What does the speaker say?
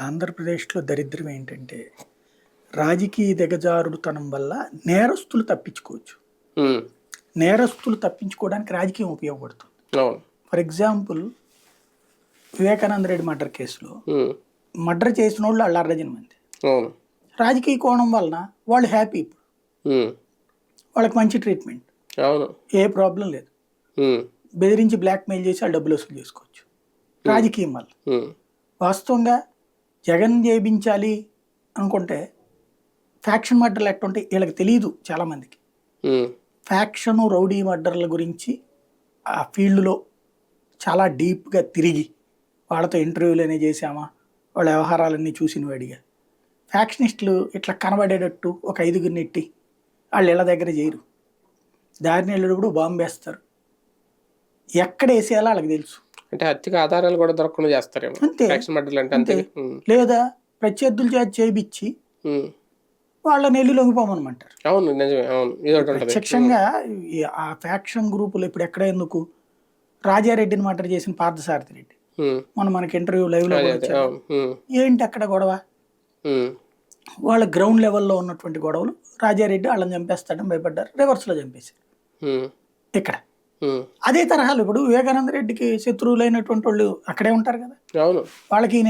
ఆంధ్రప్రదేశ్లో దరిద్రం ఏంటంటే రాజకీయ దిగజారుడుతనం వల్ల నేరస్తులు తప్పించుకోవచ్చు. నేరస్తులు తప్పించుకోవడానికి రాజకీయం ఉపయోగపడుతుంది. For example Vivekananda Reddy murder కేసులో మర్డర్ చేసిన వాళ్ళు వాళ్ళు అర్రజన మంది. రాజకీయ కోణం వలన వాళ్ళు హ్యాపీ ఇప్పుడు. వాళ్ళకి మంచి ట్రీట్మెంట్. ఏ ప్రాబ్లం లేదు. బెదిరించి బ్లాక్మెయిల్ చేసి వాళ్ళు డబ్బులు వసూలు చేసుకోవచ్చు. రాజకీయం వల్ల. వాస్తవంగా జగన్ చేయించాలి అనుకుంటే ఫ్యాక్షన్ మర్డర్లు ఎట్టుంటే వీళ్ళకి తెలియదు చాలామందికి. ఫ్యాక్షన్ రౌడీ మర్డర్ల గురించి ఆ ఫీల్డ్లో చాలా డీప్గా తిరిగి వాళ్ళతో ఇంటర్వ్యూలు అనేవి చేసామా వాళ్ళ వ్యవహారాలన్నీ చూసిన వాడిగా ఫ్యాక్షనిస్టులు ఇట్లా కనబడేటట్టు ఒక ఐదుగురిని ఎట్టి వాళ్ళు ఇళ్ళ దగ్గర చేయరు. దారిని వెళ్ళేటప్పుడు బాంబు వేస్తారు ఎక్కడ వేసేయాలో వాళ్ళకి తెలుసు. అంటే హత్యకు ఆధారాలు కూడా దొరకకుండా చేస్తారేమో. అంతే. మర్డర్లు అంటే అంతే. లేదా ప్రత్యర్థుల చేత చేయించి ఉమ్, వాళ్ళని వెళ్ళి లొంగిపోమనమంటారు. అవును నిజమే. అవును. ప్రత్యక్షంగా ఆ ఫ్యాక్షన్ గ్రూపులు ఇప్పుడు ఎక్కడ ఎందుకు? రాజారెడ్డిని మర్డర్ చేసిన పార్థసారథి రెడ్డి. ఉమ్, మనం మనకి ఇంటర్వ్యూ లైవ్లో ఏంటి అక్కడ గొడవ? వాళ్ళ గ్రౌండ్ లెవెల్లో ఉన్నటువంటి గొడవలు. రాజారెడ్డి వాళ్ళని చంపేస్తాడని భయపడ్డారు. రివర్స్లో చంపేశారు ఇక్కడ. అదే తరహాలు ఇప్పుడు వివేకానంద రెడ్డికి శత్రువులైనటువంటి వాళ్ళు అక్కడే ఉంటారు కదా. అవును. వాళ్ళకి ఈయన